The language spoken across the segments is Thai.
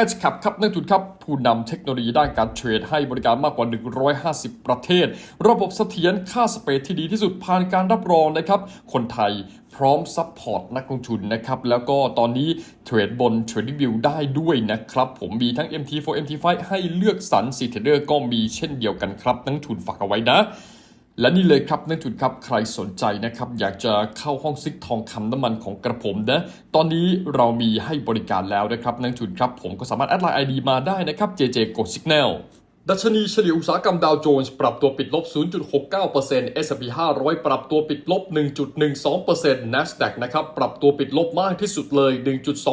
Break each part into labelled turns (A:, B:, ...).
A: Edge ครับครับนักทุนครับ ผู้นำเทคโนโลยีด้านการเทรดให้บริการมากกว่า 150 ประเทศ ระบบเสถียรค่าสเปรดที่ดีที่สุดผ่านการรับรองนะครับ คนไทยพร้อมซัพพอร์ตนักลงทุนนะครับ แล้วก็ตอนนี้เทรดบน TradingView ได้ด้วยนะครับ ผมมีทั้ง MT4 MT5 ให้เลือกสรร c t เ a d e r ก็มีเช่นเดียวกันครับนักทุนฝากเอาไว้นะ และนี่เลยครับนักทุนครับใครสนใจนะครับอยากจะเข้าห้องซิกทองคำน้ำมันของกระผมนะตอนนี้เรามีให้บริการแล้วนะครับนักทุนครับผมก็สามารถแอดไลน์ไอดีมาได้นะครับ JJ Go Signal ดัชนีเฉลี่ยอุตสาหกรรมดาวโจนส์ปรับตัวปิดลบ 0.69% S&P 500 ปรับตัวปิดลบ 1.12% NASDAQ นะครับปรับตัวปิดลบมากที่สุดเลย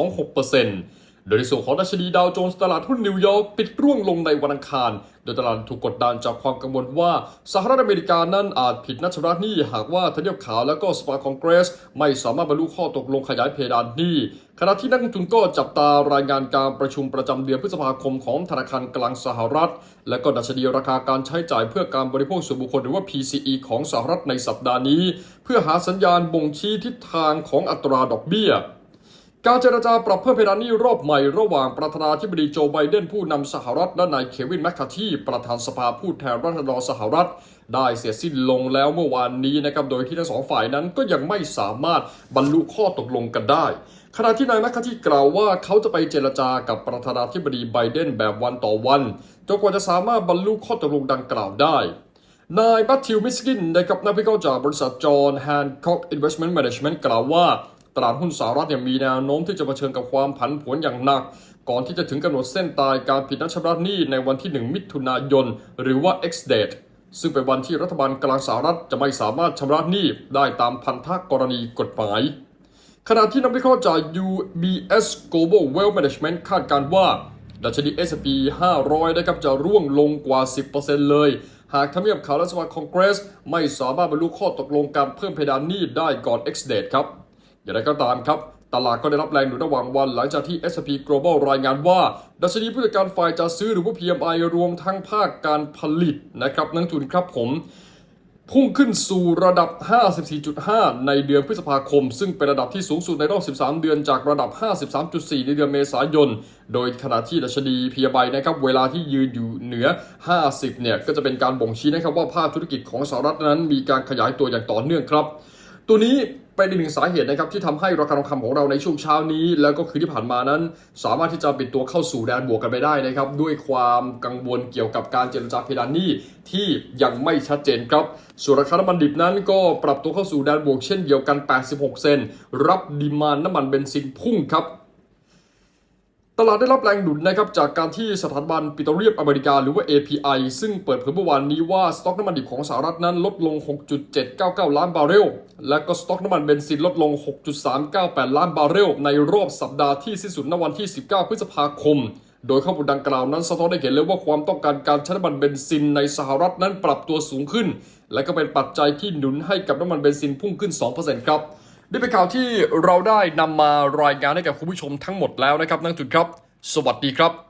A: 1.26% โดยในส่วนของดัชนีดาวโจนส์ตลาดหุ้นนิวยอร์กปิดร่วงลงในวันอังคาร โดยตลาดถูกกดดันจากความกังวลว่าสหรัฐอเมริกานั้นอาจผิดนัดชำระหนี้หากว่าทเนียบขาวและก็สภาคองเกรส ไม่สามารถบรรลุข้อตกลงขยายเพดานหนี้ขณะที่นักลงทุนก็จับตารายงานการประชุมประจำเดือนพฤษภาคมของธนาคารกลางสหรัฐ และก็ดัชนีราคาการใช้จ่ายเพื่อการบริโภคส่วนบุคคลหรือว่า PCE ของสหรัฐในสัปดาห์นี้ เพื่อหาสัญญาณบ่งชี้ทิศทางของอัตราดอกเบี้ย การเจรจาปรับเพิ่มเพดานหนี้รอบใหม่ระหว่างประธานาธิบดีโจไบเดนผู้นำสหรัฐและนายเควินแมคคาทีประธานสภาผู้แทนราษฎรสหรัฐ ได้เสร็จสิ้นลงแล้วเมื่อวานนี้นะครับโดยที่ทั้งสองฝ่ายนั้นก็ยังไม่สามารถบรรลุข้อตกลงกันได้ขณะที่นายแมคคาทีกล่าวว่าเขาจะไปเจรจากับประธานาธิบดีไบเดนแบบวันต่อวันจนกว่าจะสามารถบรรลุข้อตกลงดังกล่าวได้นายบัตทิวมิสกินนะครับนักวิเคราะห์จากบริษัทจอห์นแฮนค็อกอินเวสท์เมนต์แมネจเมนต์กล่าวว่า ตลาดหุ้นสหรัฐเนี่ยมีแนวโน้มที่จะเผชิญกับความผันผวนอย่างหนัก ก่อนที่จะถึงกำหนดเส้นตายการผิดนัดชำระหนี้ในวันที่ 1 มิถุนายน หรือว่า X date ซึ่งเป็นวันที่รัฐบาลกลางสหรัฐจะไม่สามารถชำระหนี้ได้ตามพันธกรณีกฎหมาย ขณะที่นักวิเคราะห์จาก UBS Global Wealth Management คาดการณ์ว่าดัชนี S&P 500 นะครับจะร่วงลงกว่า 10%เลย หากทำเนียบขาวและสภาคองเกรส ไม่สามารถบรรลุข้อตกลงการเพิ่มเพดานหนี้ได้ก่อน X date ครับ อย่างไรก็ตามครับ ตลาดก็ได้รับแรงหนุนระหว่างวันหลังจากที่ S&P Global รายงานว่า ดัชนีผู้จัดการฝ่ายจัดซื้อหรือว่า PMI รวมทั้งภาคการผลิตนะครับนักทุนครับผมพุ่งขึ้นสู่ระดับ 54.5 ในเดือนพฤษภาคม ซึ่งเป็นระดับที่สูงสุดในรอบ 13 เดือนจากระดับ 53.4 ในเดือนเมษายน โดยขณะที่ดัชนี PMI นะครับเวลาที่ยืนอยู่เหนือ 50 เนี่ย ก็จะเป็นการบ่งชี้นะครับว่าภาคธุรกิจของสหรัฐนั้นมีการขยายตัวอย่างต่อเนื่องครับ ตัวนี้ เป็นอีกหนึ่งสาเหตุนะครับที่ทำให้ราคาทองคำของเราในช่วงเช้านี้ แล้วก็คืนที่ผ่านมานั้น สามารถที่จะปิดตัวเข้าสู่แดนบวกกันไปได้นะครับด้วยความกังวลเกี่ยวกับการเจรจาเพดานหนี้ที่ยังไม่ชัดเจนครับ ส่วนราคาน้ำมันดิบนั้นก็ปรับตัวเข้าสู่แดนบวกเช่นเดียวกัน 86 เซนรับดีมานน้ำมันเบนซินพุ่งครับ ตลาดได้รับแรงหนุนนะครับจากการที่สถาบันปิโตรเลียมอเมริกาหรือว่า API ซึ่งเปิดเผยเมื่อวานนี้ว่า สต็อกน้ำมันดิบของสหรัฐนั้นลดลง 6.799 ล้านบาร์เรล และก็สต็อกน้ำมันเบนซินลดลง 6.398 ล้านบาร์เรล ในรอบสัปดาห์ที่สิ้นสุดณวันที่ 19 พฤษภาคม โดยข้อมูลดังกล่าวนั้นสะท้อนให้เห็นเลยว่าความต้องการการใช้น้ำมันเบนซินในสหรัฐนั้นปรับตัวสูงขึ้น และก็เป็นปัจจัยที่หนุนให้กับน้ำมันเบนซินพุ่งขึ้น 2%ครับ นี่เป็นข่าวที่เราได้นำมารายงานให้กับคุณผู้ชมทั้งหมดแล้วนะครับนักจุดครับ สวัสดีครับ